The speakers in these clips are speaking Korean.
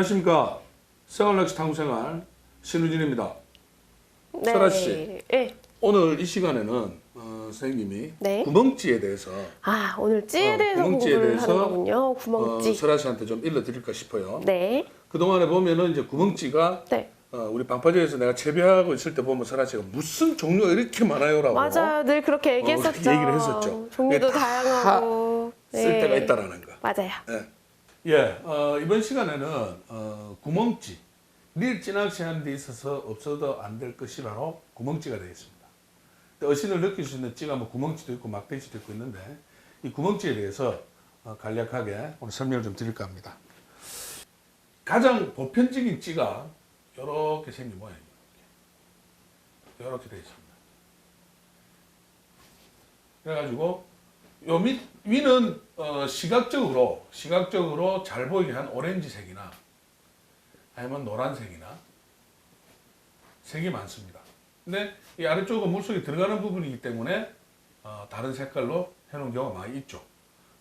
안녕하십니까. 생활낚시 탐구생활 신우진입니다. 네. 설아 씨. 네. 오늘 이 시간에는 어, 선생님이 네. 구멍찌에 대해서 아 오늘 찌에 어, 대해서 구멍찌에 공부를 대해서, 하는 거군요. 어, 구멍찌. 설아 씨한테 좀 일러드릴까 싶어요. 네. 그동안에 보면은 이제 구멍찌가 네. 어, 우리 방파제에서 내가 재배하고 있을 때 보면 설아 씨가 무슨 종류가 이렇게 많아요라고 맞아요. 늘 그렇게 얘기했었죠. 어, 얘기를 했었죠. 종류도 다 다양하고. 네. 쓸 때가 있다라는 거. 맞아요. 예, 예 어, 이번 시간에는 어, 구멍찌, 릴 찌낚시하는 데 있어서 없어도 안 될 것이라로 구멍찌가 되겠습니다. 어신을 느낄 수 있는 찌가 뭐 구멍찌도 있고 막대찌도 있고 있는데 이 구멍찌에 대해서 어, 간략하게 오늘 설명을 좀 드릴까 합니다. 가장 보편적인 찌가 이렇게 생긴 모양이에요. 이렇게 되어 있습니다. 그래가지고 요 밑, 위는 어, 시각적으로 시각적으로 잘 보이게 한 오렌지색이나 아니면 노란색이나 색이 많습니다. 근데 이 아래쪽은 물속에 들어가는 부분이기 때문에 어, 다른 색깔로 해놓은 경우가 많이 있죠.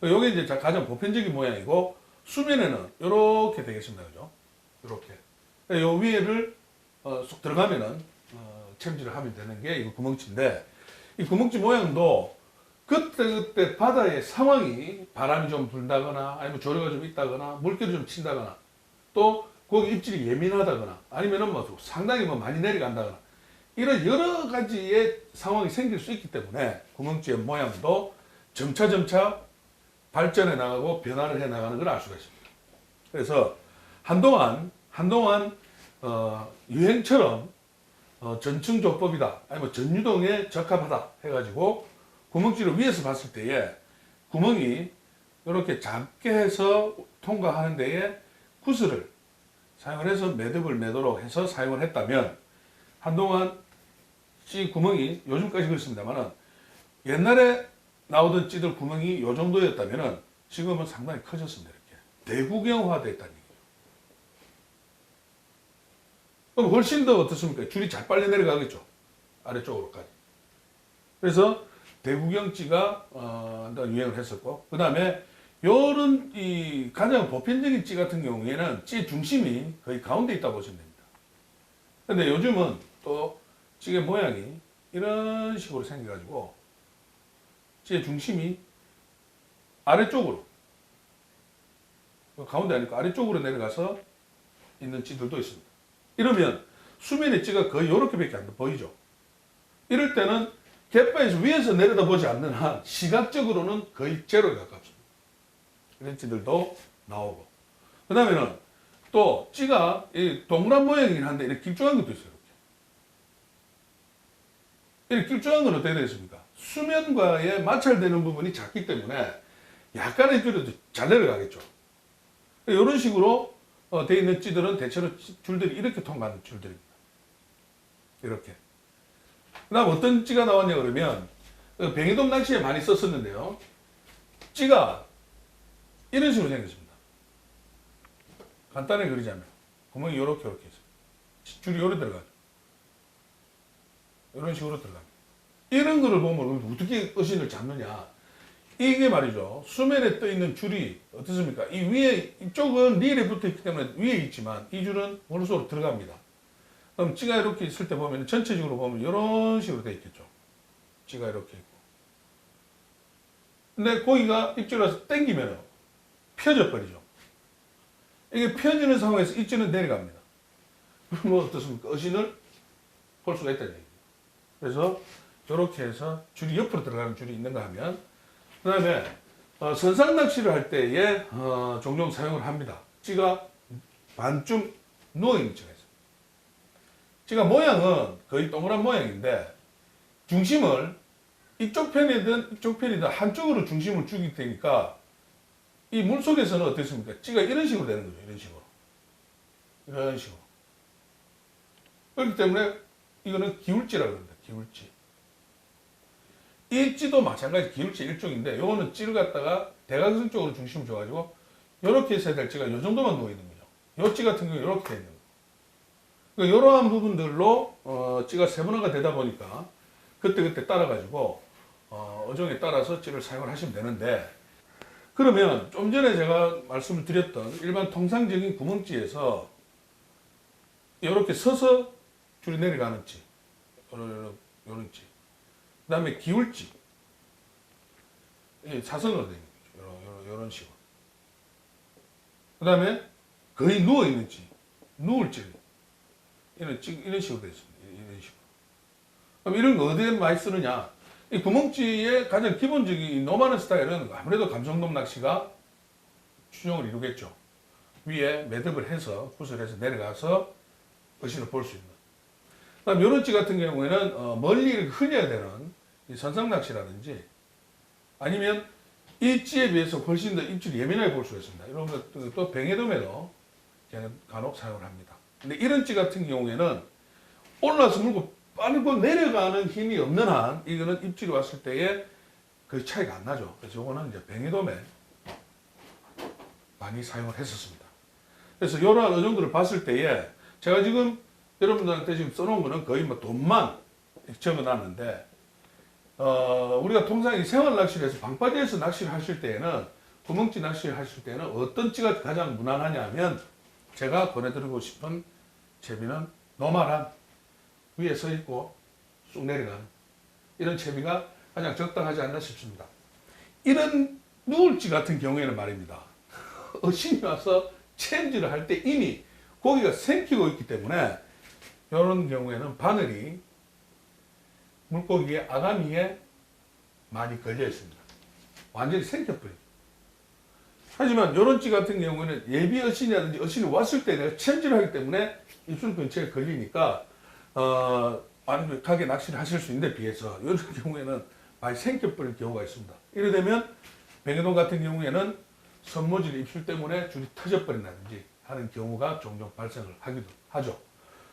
요게 이제 자- 가장 보편적인 모양이고 수면에는 이렇게 되겠습니다, 그죠? 이렇게. 요 위에를 어, 쏙 들어가면은 어, 챔질을 하면 되는 게 이거 구멍치인데 이 구멍치 모양도 그때 그때 바다의 상황이 바람이 좀 불다거나 아니면 조류가 좀 있다거나 물결이 좀 친다거나 또 거기 입질이 예민하다거나 아니면은 뭐 상당히 뭐 많이 내려간다거나 이런 여러 가지의 상황이 생길 수 있기 때문에 구멍치의 모양도 점차 점차 발전해 나가고 변화를 해 나가는 걸 알 수가 있습니다. 그래서 한동안 한동안 어, 유행처럼 어, 전층조법이다 아니면 전유동에 적합하다 해가지고 구멍지를 위에서 봤을 때에 구멍이 이렇게 작게 해서 통과하는 데에 구슬을 사용을 해서 매듭을 매도록 해서 사용을 했다면 한동안 찌 구멍이 요즘까지 그렇습니다만은 옛날에 나오던 찌들 구멍이 요 정도였다면은 지금은 상당히 커졌습니다 이렇게 대구경화 됐다는 얘기죠. 그럼 훨씬 더 어떻습니까? 줄이 잘 빨려 내려가겠죠 아래쪽으로까지. 그래서 대구경찌가 어, 유행을 했었고 그 다음에 요런 이 가장 보편적인 찌 같은 경우에는 찌 중심이 거의 가운데 있다고 보시면 됩니다. 근데 요즘은 또 찌의 모양이 이런 식으로 생겨가지고 찌의 중심이 아래쪽으로 가운데 아니고 아래쪽으로 내려가서 있는 찌들도 있습니다. 이러면 수면의 찌가 거의 이렇게 밖에 안 보이죠. 이럴 때는 갯바에서 위에서 내려다보지 않는 한 시각적으로는 거의 제로에 가깝습니다. 이런 찌들도 나오고. 그 다음에는 또 찌가 이 동그란 모양이긴 한데 이렇게 길쭉한 것도 있어요. 이렇게. 이렇게 길쭉한 건 어떻게 되겠습니까? 수면과의 마찰되는 부분이 작기 때문에 약간의 줄에도 잘 내려가겠죠. 이런 식으로 어, 돼 있는 찌들은 대체로 찌- 줄들이 이렇게 통과하는 줄들입니다. 이렇게. 그 다음 어떤 찌가 나왔냐 그러면 그 뱅이돔 낚시에 많이 썼었는데요. 찌가 이런 식으로 생겼습니다. 간단하게 그리자면 구멍이 이렇게 이렇게 있어요. 줄이 이렇게 들어가죠. 이런 식으로 들어갑니다. 이런 거를 보면 어떻게 어신을 잡느냐. 이게 말이죠. 수면에 떠 있는 줄이 어떻습니까? 이 위에 이쪽은 릴에 붙어 있기 때문에 위에 있지만 이 줄은 물속으로 들어갑니다. 그럼 찌가 이렇게 있을 때 보면 전체적으로 보면 이런 식으로 되어 있겠죠. 찌가 이렇게 있고. 근데 고기가 입질을 해서 당기면 펴져 버리죠. 이게 펴지는 상황에서 입질은 내려갑니다. 뭐 어떻습니까? 어신을 볼 수가 있다는 얘기예요. 그래서 이렇게 해서 줄이 옆으로 들어가는 줄이 있는가 하면 그 다음에 어, 선상 낚시를 할 때에 어, 종종 사용을 합니다. 찌가 반쯤 누워있는 찌가 있어요. 찌가 모양은 거의 동그란 모양인데 중심을 이쪽 편이든 이쪽 편이든 한쪽으로 중심을 주기 때니까 이 물속에서는 어떻습니까? 찌가 이런 식으로 되는 거죠. 이런 식으로. 이런 식으로. 그렇기 때문에 이거는 기울찌라고 합니다. 기울찌. 이 찌도 마찬가지 기울찌 일종인데 요거는 찌를 갖다가 대각선 쪽으로 중심을 줘가지고 요렇게 해서 될 찌가 요 정도만 누워 있는 거죠. 요 찌 같은 경우 요렇게 돼 있는 거예요. 그러니까 이러한 부분들로 어, 찌가 세분화가 되다 보니까 그때그때 따라가지고 어, 어종에 따라서 찌를 사용을 하시면 되는데 그러면 좀 전에 제가 말씀을 드렸던 일반 통상적인 구멍지에서 이렇게 서서 줄이 내려가는 지, 요런, 지, 그 다음에 기울지, 이 사선으로 되는 거죠. 요런, 요런, 요런 식으로. 그 다음에 거의 누워있는지, 누울지, 이런, 찌- 이런 식으로 되어 있습니다. 이런 식으로. 그럼 이런 거 어디에 많이 쓰느냐? 이 구멍지의 가장 기본적인 이 노마는 스타일은 아무래도 감성돔 낚시가 추종을 이루겠죠. 위에 매듭을 해서 구슬해서 내려가서 어신을 볼 수 있는. 그다음 요런 찌 같은 경우에는 어, 멀리 흘려야 되는 이 선상 낚시라든지 아니면 이 찌에 비해서 훨씬 더 입질이 예민하게 볼 수가 있습니다. 이런 것또 뱅에돔에도 저는 간혹 사용을 합니다. 근데 이런 찌 같은 경우에는 올라서 물고 빠르고 내려가는 힘이 없는 한 이거는 입질이 왔을 때에 그 차이가 안 나죠. 그래서 요거는 이제 뱅에돔에 많이 사용을 했었습니다. 그래서 이러한 정도를 봤을 때에 제가 지금 여러분들한테 지금 써놓은 거는 거의 뭐 돈만 적어놨는데 어, 우리가 통상 이 생활 낚시를 해서 방바지에서 낚시를 하실 때에는 구멍찌 낚시를 하실 때는 어떤 찌가 가장 무난하냐면 제가 권해드리고 싶은 채비는 노말한 위에 서 있고 쑥 내려가는 이런 채비가 가장 적당하지 않나 싶습니다. 이런 누울지 같은 경우에는 말입니다. 어신이 와서 체험질을 할때 이미 고기가 생기고 있기 때문에 이런 경우에는 바늘이 물고기의 아가미에 많이 걸려 있습니다. 완전히 생겨버립니다. 하지만 이런 찌 같은 경우에는 예비 어신이라든지 어신이 왔을 때 내가 체험질을 하기 때문에 입술 근처에 걸리니까 어, 완벽하게 낚시를 하실 수 있는데 비해서 이런 경우에는 많이 생겨버릴 경우가 있습니다. 이래 되면 백여동 같은 경우에는 선모질 입술 때문에 줄이 터져버린다든지 하는 경우가 종종 발생을 하기도 하죠.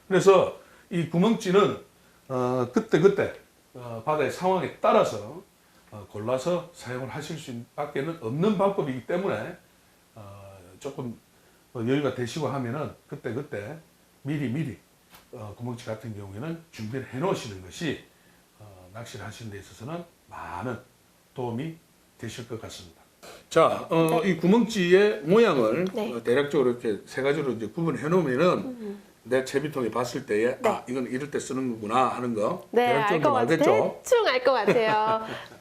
그래서 이 구멍찌는 어, 그때 그때 어, 바다의 상황에 따라서 어, 골라서 사용을 하실 수 밖에는 없는 방법이기 때문에 어, 조금 어, 여유가 되시고 하면은 그때 그때 미리 미리 어, 구멍치 같은 경우에는 준비를 해 놓으시는 것이 어, 낚시를 하시는 데 있어서는 많은 도움이 되실 것 같습니다. 자, 어, 이 구멍찌의 모양을 네. 어, 대략적으로 이렇게 세 가지로 이제 구분해 놓으면은 내 채비통에 봤을 때에 아 이건 이럴 때 쓰는 거구나 하는 거 네, 알 대략적으로. 알겠죠? 대충 알 것 같아요.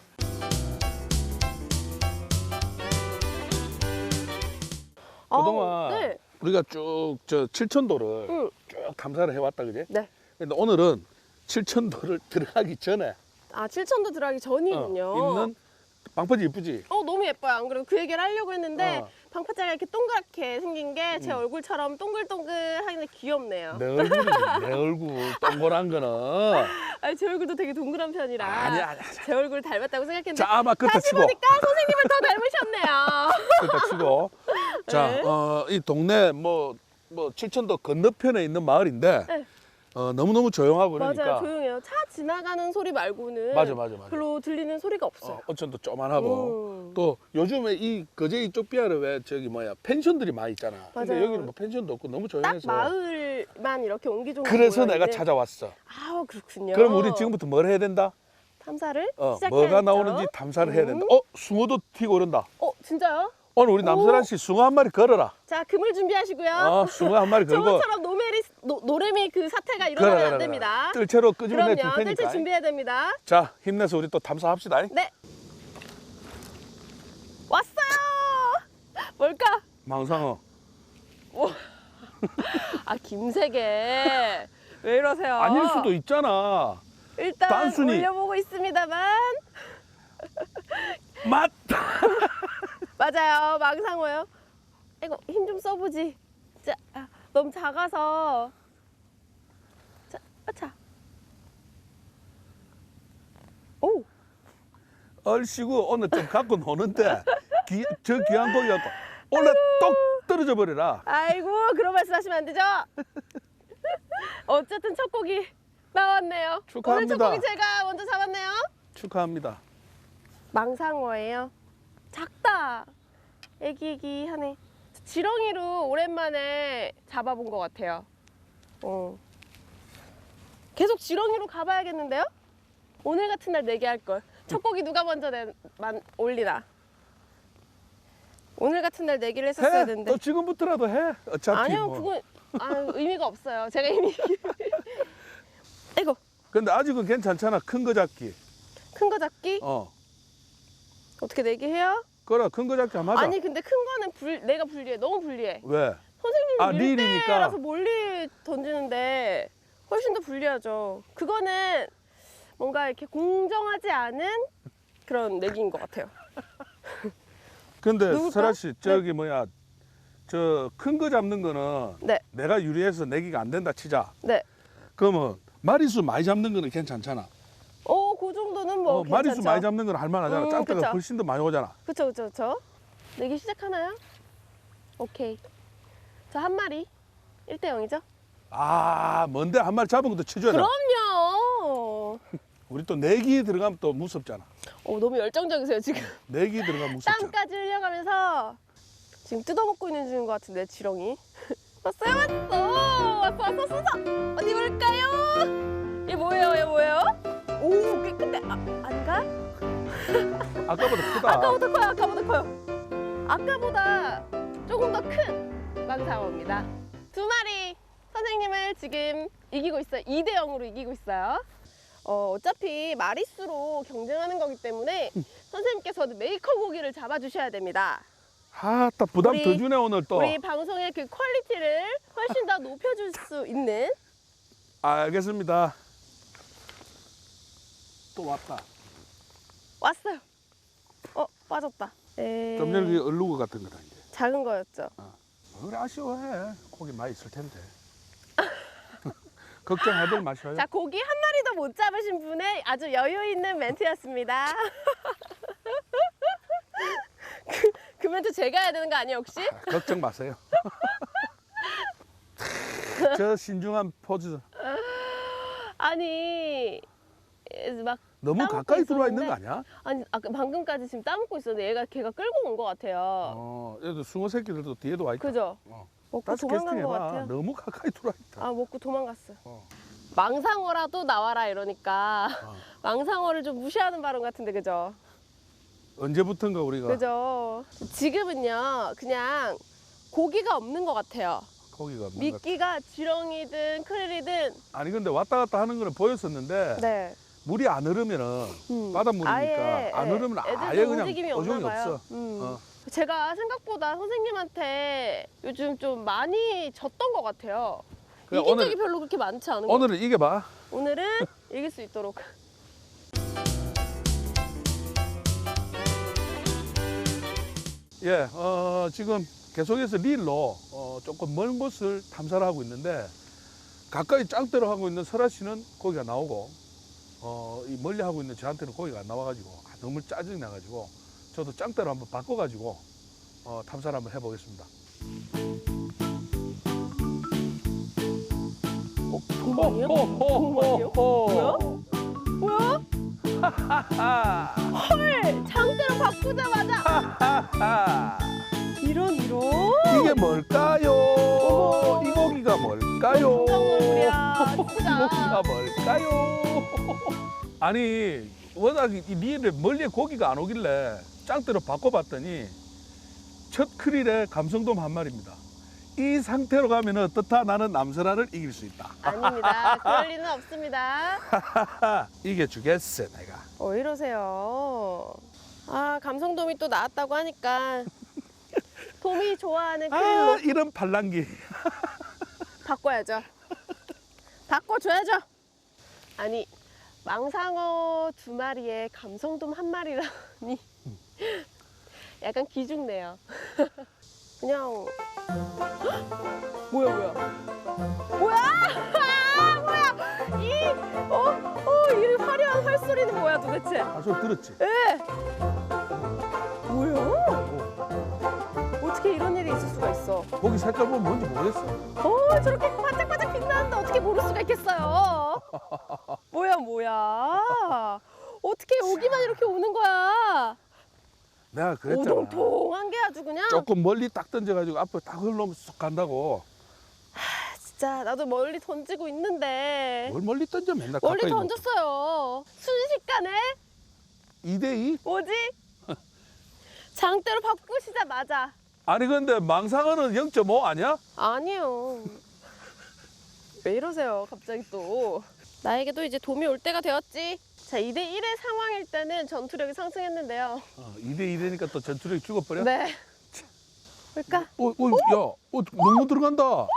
그동안 어, 네. 우리가 쭉 저 칠천도를 응. 쭉 탐사를 해왔다 그지? 네. 근데 오늘은 칠천도를 들어가기 전에 아, 칠천도 들어가기 전이군요. 어, 있는 방파제 이쁘지? 어, 너무 예뻐요. 안 그래도 그 얘기를 하려고 했는데 어. 방파제가 이렇게 동그랗게 생긴 게 제 얼굴처럼 동글동글하는데 귀엽네요. 내 얼굴이 내 얼굴 동그란 거는 아니, 제 얼굴도 되게 동그란 편이라 아니야, 아니야. 제 얼굴 닮았다고 생각했는데 자 아마 끝에 다시 치고 보니까 선생님을 더 닮으셨네요. 끝에 치고 자 네. 어, 이 동네 뭐 뭐 칠천도 건너편에 있는 마을인데 네. 어, 너무 너무 조용하고 그러니까 맞아요, 조용해요. 차 지나가는 소리 말고는 맞아, 맞아, 맞아. 별로 들리는 소리가 없어요. 어, 어천도 쪼만하고 음. 또 요즘에 이 거제 이 쪽 비아를 왜 저기 뭐야 펜션들이 많이 있잖아. 근데 맞아요. 여기는 뭐 펜션도 없고 너무 딱 조용해서 마을만 이렇게 옹기종기 그래서 내가 찾아왔어. 아 그렇군요. 그럼 우리 지금부터 뭘 해야 된다? 탐사를 어, 시작해야죠. 뭐가 나오는지 탐사를 해야 된다. 어, 숭어도 튀고 오른다. 어 진짜요? 오늘 우리 남설한 씨 숭어 한 마리 걸어라. 자 그물 준비하시고요. 어, 숭어 한 마리 걸고 저번처럼 노메리 노, 노래미 그 사태가 일어나면 그래, 안 그래, 됩니다. 그래. 뜰채로 끄집어내 줄 그럼요. 테니까. 뜰채 준비해야 됩니다. 자, 힘내서 우리 또 탐사합시다. 네. 왔어요. 뭘까? 망상어. 아 김세계. 왜 이러세요? 아닐 수도 있잖아. 일단 단순히- 올려보고 있습니다만 맞다. 맞아요 망상어요. 이거 힘 좀 써보지. 자, 아, 너무 작아서. 자, 아차. 오, 얼씨구 오늘 좀 갖고 노는데 기, 저 귀한 고기 갖고 원래 똑 떨어져 버려라. 아이고 그런 말씀하시면 안 되죠. 어쨌든 첫 곡이 나왔네요. 오늘 첫 축하합니다. 곡이 제가 먼저 잡았네요. 축하합니다. 망상어예요. 작다. 애기애기하네. 지렁이로 오랜만에 잡아본 것 같아요. 어. 계속 지렁이로 가봐야겠는데요? 오늘 같은 날 내게 할 걸. 첫 곡이 누가 먼저 내, 만, 올리나? 오늘 같은 날 내기를 했었어야 해. 되는데. 너 지금부터라도 해. 어차피 아니요, 뭐. 그건 아, 의미가 없어요. 제가 이미. 아이고, 근데 아직은 괜찮잖아. 큰 거 잡기. 큰 거 잡기? 어. 어떻게 내기해요? 그래, 큰거 잡기 한번 하자. 아니, 근데 큰 거는 불, 내가 불리해. 너무 불리해. 왜? 선생님이 아, 릴이니까. 밀대라서 멀리 던지는데 훨씬 더 불리하죠. 그거는 뭔가 이렇게 공정하지 않은 그런 내기인 것 같아요. 근데 누굴까? 설아 씨, 저기 뭐야. 저 큰 거 잡는 거는 네, 내가 유리해서 내기가 안 된다 치자. 네. 그러면 마리수 많이 잡는 거는 괜찮잖아. 정도는 뭐 어, 마리수 괜찮죠. 많이 잡는 건 할만하잖아. 음, 짝대가 그쵸. 훨씬 더 많이 오잖아. 그쵸, 그쵸, 그쵸. 내기 시작하나요? 오케이. 저 한 마리. 1대 0이죠? 아, 뭔데 한 마리 잡은 것도 쳐줘야 돼. 그럼요. 우리 또 내기 들어가면 또 무섭잖아. 어, 너무 열정적이세요, 지금. 내기 들어가면 무섭잖아. 땀까지 흘려가면서 지금 뜯어먹고 있는 중인 것 같은데 지렁이 왔어요 왔어 왔어 왔어 순서 어디 볼까요? 얘 뭐예요 얘 뭐예요? 오 깨끗해 아, 아닌가? 아까보다 크다. 아까보다 커요 아까보다 커요 아까보다 조금 더 큰 망상어입니다 두 마리 선생님을 지금 이기고 있어요 2대 0으로 이기고 있어요 어, 어차피 마리수로 경쟁하는 거기 때문에 선생님께서는 메이커 고기를 잡아주셔야 됩니다 아, 딱 부담 우리- 더 주네 오늘 또. 우리 방송의 그 퀄리티를 훨씬 더 높여줄 수 있는 알겠습니다. 또 왔다. 왔어요. 어 빠졌다. 에... 좀 전에 그 얼룩어 같은 거다 이제. 작은 거였죠. 왜 그래 아쉬워해. 고기 많이 있을 텐데. 걱정하들 마셔요. 자 고기 한 마리도 못 잡으신 분의 아주 여유 있는 멘트였습니다. 그, 그 멘트 제가 해야 되는 거 아니에요 혹시? 걱정 마세요. 저 신중한 포즈. 아니 에, 막 너무 가까이 들어와 있는 거. 아니야? 아니 아까 방금까지 지금 따먹고 있었는데 얘가 걔가 끌고 온 것 같아요. 어, 얘도 숭어 새끼들도 뒤에도 와 있다. 그죠? 어. 먹고 도망간 것. 같아요. 너무 가까이 들어와 있다. 아 먹고 도망갔어. 어. 망상어라도 나와라 이러니까 어. 망상어를 좀 무시하는 발언 같은데 그죠? 언제부턴가 우리가 그죠? 지금은요 그냥 고기가 없는 것 같아요. 고기가 미끼가 지렁이든 크릴이든 아니 근데 왔다 갔다 하는 거는 보였었는데 네. 물이 안 흐르면은 음. 바닷물이니까 아예, 안 예. 흐르면 아예 그냥 어종이. 없어. 음. 어. 제가 생각보다 선생님한테 요즘 좀 많이 졌던 것 같아요. 그래, 이긴 오늘- 적이 별로 그렇게 많지 않은 것 오늘은 이겨봐. 오늘은 이길 수 있도록. 예, 어, 지금 계속해서 릴로 어, 조금 먼 곳을 탐사를 하고 있는데 가까이 짱대로 하고 있는 설아 씨는 고기가 나오고 어, 이 멀리 하고 있는 저한테는 고기가 안 나와가지고 아, 너무 짜증이 나가지고 저도 짱대로 한번 바꿔가지고 어, 탐사를 한번 해보겠습니다. 동방이요? 동방이요? 뭐야? 뭐야? 하하. 헐! 장대로 바꾸자마자 하하. 이런 이런? 이게 뭘까요? 진짜. 고기가 뭘까요? 아니 워낙 이 리에 멀리에 고기가 안 오길래 짱대로 바꿔봤더니 첫 크릴에 감성돔 한 마리입니다. 이 상태로 가면 어떻다 나는 남설아를 이길 수 있다. 아닙니다. 그럴 리는 없습니다. 이겨주겠어 내가. 어 이러세요. 아 감성돔이 또 나왔다고 하니까 돔이 좋아하는 아 크릴로 이런 팔랑기. 바꿔야죠. 바꿔줘야죠. 아니 망상어 두 마리에 감성돔 한 마리라니 약간 기죽네요. 그냥 뭐야 뭐야 뭐야 아, 뭐야 이어어이 화려한 활소리는 뭐야 도대체? 아, 저 들었지? 에 뭐야? 어떻게 이런 일이 있을 수가 있어? 고기 색깔 보면 뭔지 모르겠어. 어 저렇게 반짝반짝 빛나는데 어떻게 모를 수가 있겠어요? 뭐야 뭐야? 어떻게 오기만 이렇게 오는 거야? 내가 그랬잖아. 오동통한 게 아주 그냥 조금 멀리 딱 던져가지고 앞으로 딱 흘러면 쏙 간다고. 아, 진짜 나도 멀리 던지고 있는데 뭘 멀리 던져 맨날 멀리 가까이 던졌어요. 순식간에 2대2? 뭐지? 장대로 바꾸시자마자 아니 근데 망상어는 0.5 아니야? 아니요. 왜 이러세요, 갑자기 또. 나에게도 이제 도움이 올 때가 되었지. 자, 2대 1의 상황일 때는 전투력이 상승했는데요. 어, 2대 2되니까 또 전투력이 죽어버려? 네. 뭘까? 어, 어, 야, 어, 너무 들어간다. 어,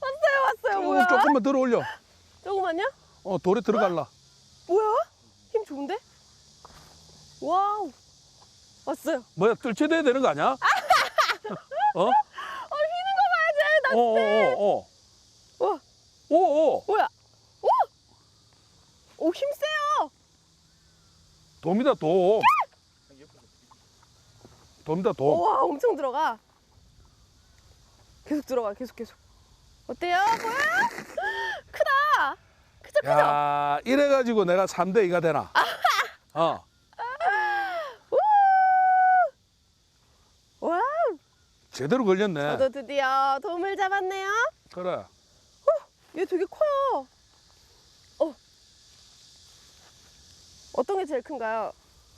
왔어요, 왔어요. 뭐야? 조금만 들어 올려. 조금만요? 어, 돌에 들어갈라. 뭐야? 힘 좋은데? 와우. 왔어요. 뭐야, 뜰채돼야 되는 거 아니야? 어? 어, 휘는 거 봐야지. 나 어, 어, 어, 와, 어. 오, 오. 뭐야? 오! 오, 힘 세요. 돔이다, 돔. 돔이다, 돔. 와, 엄청 들어가. 계속 들어가, 계속, 계속. 어때요? 뭐야? 크다. 크죠, 크죠? 야, 이래가지고 내가 3대 2가 되나? 어. 우! 와우. 제대로 걸렸네. 저도 드디어 돔을 잡았네요. 그래. 얘 되게 커요. 어. 어떤 게 제일 큰가요?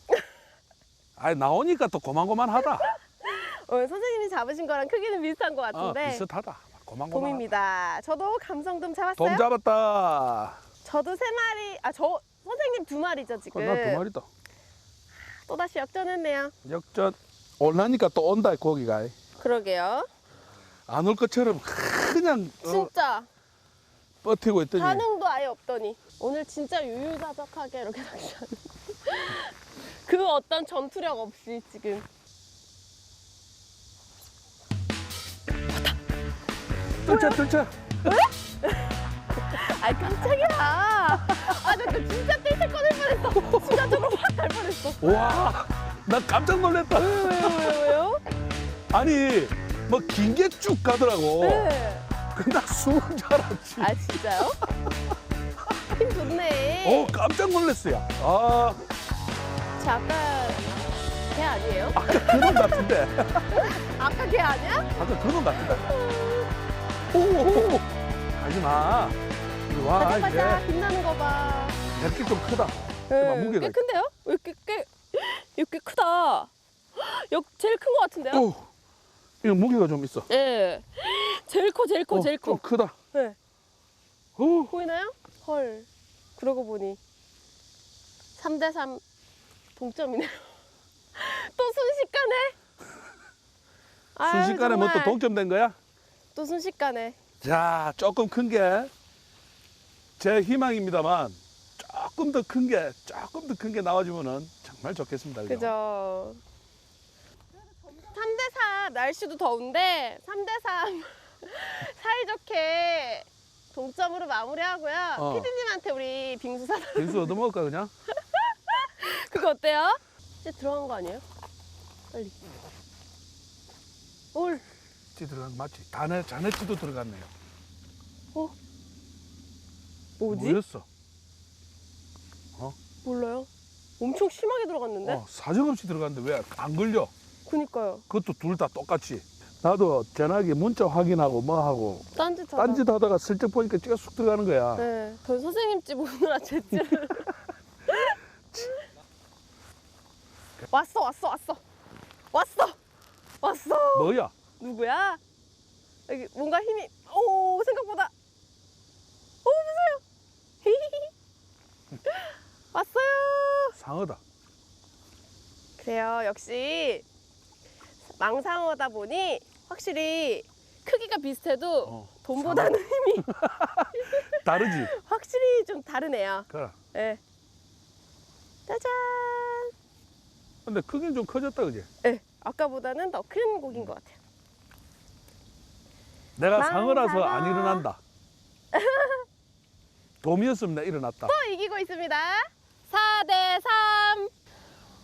아니, 나오니까 또 고만고만하다. 어, 선생님이 잡으신 거랑 크기는 비슷한 것 어, 같은데. 비슷하다. 고만고만. 돔입니다. 저도 감성 돔 잡았어요. 돔 잡았다. 저도 세 마리. 아, 저 선생님 두 마리죠 지금. 어, 나두 마리다. 또 다시 역전했네요. 역전. 올라니까 또 온다, 고기가. 그러게요. 안 올 것처럼 그냥 어, 진짜 버티고 있더니 반응도 아예 없더니 오늘 진짜 유유자적하게 이렇게 낚시하는. 그 어떤 전투력 없이 지금. 뜰채 뜰채 아 깜짝이야. 아, 나그 진짜 뜰채 꺼낼 뻔했어. 순간적으로 확갈 뻔했어. 와, 나 깜짝 놀랐다. 왜요, 왜요, 왜요? 아니, 뭐 긴 게 쭉 가더라고. 네. 그나 숨은 줄 알았지. 아, 진짜요? 힘 좋네. 어, 깜짝 놀랐어요. 아, 저 아까 걔 아니에요? 아까 그놈 같은데. 아까 걔 아니야? 아까 그놈 같은데. 오, 오, 오. 가지 마. 이리 와, 반짝반짝 아, 이제. 빛나는 거 봐. 이렇게 좀 크다. 네, 무게가 꽤 큰데요? 이렇게 꽤, 이렇게 크다. 역 제일 큰 거 같은데요? 오, 이거 무게가 좀 있어. 네. 제일 커, 제일 커, 어, 제일 커. 좀 크다. 네. 오, 보이나요? 헐. 그러고 보니 3대 3 동점이네요. 또 순식간에. 아유, 순식간에 뭐 또 정말. 동점된 거야? 또 순식간에. 자, 조금 큰 게 제 희망입니다만 조금 더 큰 게 조금 더 큰 게 나와주면은 정말 좋겠습니다. 그죠? 그죠. 3대 3 날씨도 더운데 3대 3 사이좋게 동점으로 마무리하고요. 어. 피디님한테 우리 빙수 사다. 빙수 얻어먹을까 그냥? 그거 어때요? 이제 들어간 거 아니에요? 빨리. 올. 찌 들어간 거 맞지? 자네 자네찌도 들어갔네요. 뭐지? 뭐였어? 몰라요. 엄청 심하게 들어갔는데? 어, 사정없이 들어갔는데 왜 안 걸려? 그니까요. 그것도 둘 다 똑같이. 나도 전화기 문자 확인하고 뭐 하고 딴짓 하다. 딴짓 하다가 슬쩍 보니까 찌가 쑥 들어가는 거야. 네. 전 선생님 집 오느라 제찌를. 왔어, 왔어, 왔어. 왔어. 왔어. 뭐야? 누구야? 여기 뭔가 힘이 오 생각보다 오 무서요. 왔어요. 상어다. 그래요. 역시 망상어다 보니 확실히 크기가 비슷해도 어, 돈보다는 힘이 다르지? 확실히 좀 다르네요. 그래. 예. 짜잔. 근데 크긴 좀 커졌다 그지? 예. 아까보다는 더큰 고기인 것 같아요. 내가 망 상어. 상어라서 안 일어난다. 돔이었으면 나 일어났다. 또 이기고 있습니다. 4대 3.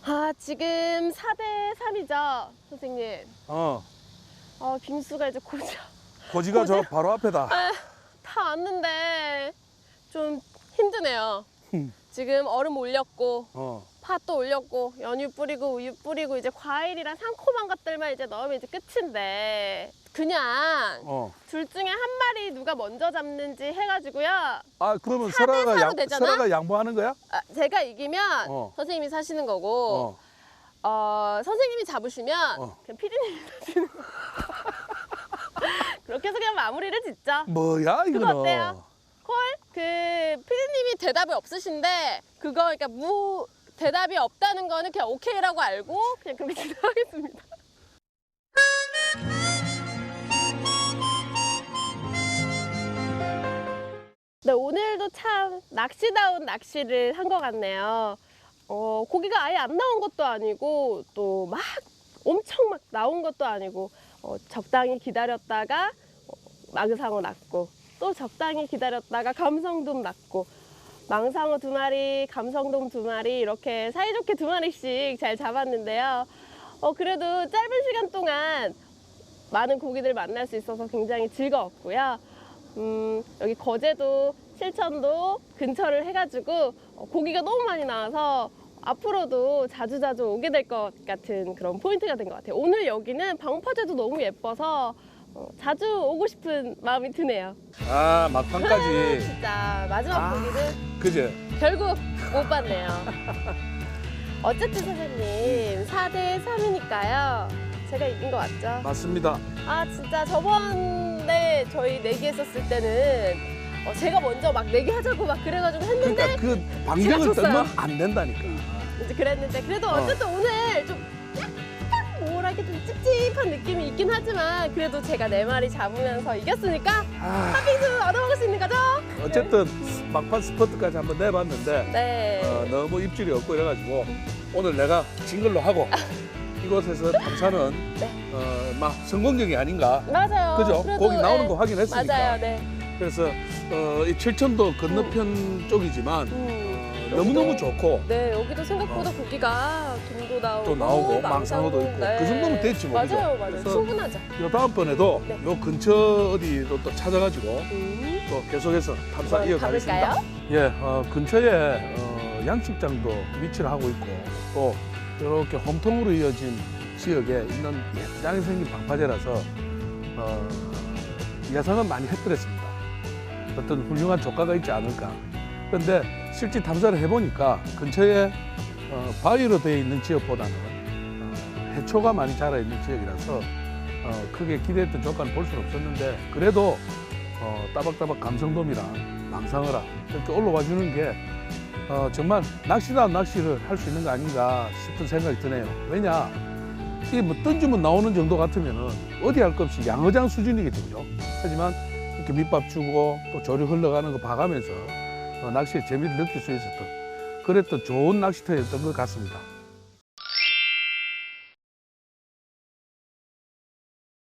아, 지금 4대 3이죠, 선생님. 어, 아, 빙수가 이제 고자. 고지가 저 바로 앞에다. 다 왔는데 좀 힘드네요. 흠. 지금 얼음 올렸고 어, 팥도 올렸고 연유 뿌리고 우유 뿌리고 이제 과일이랑 상콤한 것들만 이제 넣으면 이제 끝인데 그냥 어. 둘 중에 한 마리 누가 먼저 잡는지 해가지고요. 아 그러면 설아가 양 되잖아? 설아가 양보하는 거야? 아, 제가 이기면 어. 선생님이 사시는 거고 어. 어, 선생님이 잡으시면 어. 그냥 피디님이 잡으시는 거. 그렇게 해서 그냥 마무리를 짓죠. 뭐야 이거는? 어때요? 콜? 그 피디님이 대답이 없으신데 그거 그러니까 무 대답이 없다는 거는 그냥 오케이라고 알고 그냥 그렇게 진행하겠습니다. 네, 오늘도 참 낚시다운 낚시를 한 것 같네요. 어, 고기가 아예 안 나온 것도 아니고 또 막 엄청 막 나온 것도 아니고 어, 적당히 기다렸다가 어, 망상어 났고 또 적당히 기다렸다가 감성돔 났고 망상어 두 마리, 감성돔 두 마리 이렇게 사이좋게 두 마리씩 잘 잡았는데요. 어, 그래도 짧은 시간 동안 많은 고기들 만날 수 있어서 굉장히 즐거웠고요. 음, 여기 거제도 실천도 근처를 해가지고 어, 고기가 너무 많이 나와서 앞으로도 자주 자주 오게 될 것 같은 그런 포인트가 된 것 같아요. 오늘 여기는 방파제도 너무 예뻐서 어, 자주 오고 싶은 마음이 드네요. 아 막판까지 진짜 마지막 아. 고기는 그제? 결국 못 봤네요. 어쨌든 선생님 4대 3이니까요. 제가 이긴 것 같죠? 맞습니다. 아 진짜 저번에 저희 내기 했었을 때는 어, 제가 먼저 막 내기 하자고 막 그래가지고 했는데 그러니까 그 방정을. 뜨면 안 된다니까. 이제 그랬는데 그래도 어. 어쨌든 오늘 좀 약간 모호하게 좀 찝찝한 느낌이 있긴 하지만 그래도 제가 네 마리 잡으면서 이겼으니까 아, 팥빙수 얻어먹을 수 있는 거죠? 어쨌든 막판 스퍼트까지 한번 내봤는데 네. 어, 너무 입질이 없고 이래가지고 오늘 내가 진 걸로 하고 이곳에서 탐사는 네. 어, 막 성공적이 아닌가. 맞아요. 그죠? 그래도, 거기 나오는 네. 거 확인했으니까. 맞아요. 네. 그래서 어, 이 칠천도 건너편 쪽이지만 음, 어, 너무너무 좋고 네, 여기도 생각보다 고기가 돈도 나오고, 또 나오고 망상어도 있고 그 정도면 됐지 뭐, 그죠? 맞아요, 맞아요. 그래서 충분하죠. 요 다음번에도 네. 요 근처 어디로 또 찾아가지고 음, 또 계속해서 탐사 한번 이어가겠습니다. 가볼까요? 예, 어, 근처에 어, 양식장도 위치를 하고 있고 또 이렇게 홈통으로 이어진 지역에 있는 예쁘게 생긴 방파제라서 어, 예상은 많이 했더랬습니다. 어떤 훌륭한 조과가 있지 않을까. 그런데 실제 탐사를 해보니까 근처에 어, 바위로 되어 있는 지역보다는 어, 해초가 많이 자라 있는 지역이라서 어, 크게 기대했던 조과는 볼 수는 없었는데 그래도 어, 따박따박 감성돔이랑 망상어랑 이렇게 올라와 주는 게 어, 정말 낚시다 낚시를 할 수 있는 거 아닌가 싶은 생각이 드네요. 왜냐 이게 뭐 던지면 나오는 정도 같으면은 어디 할 것 없이 양어장 수준이겠죠? 하지만 이렇게 밑밥 주고 또 조류 흘러가는 거 봐가면서 어, 낚시의 재미를 느낄 수 있었던 그랬던 좋은 낚시터였던 것 같습니다.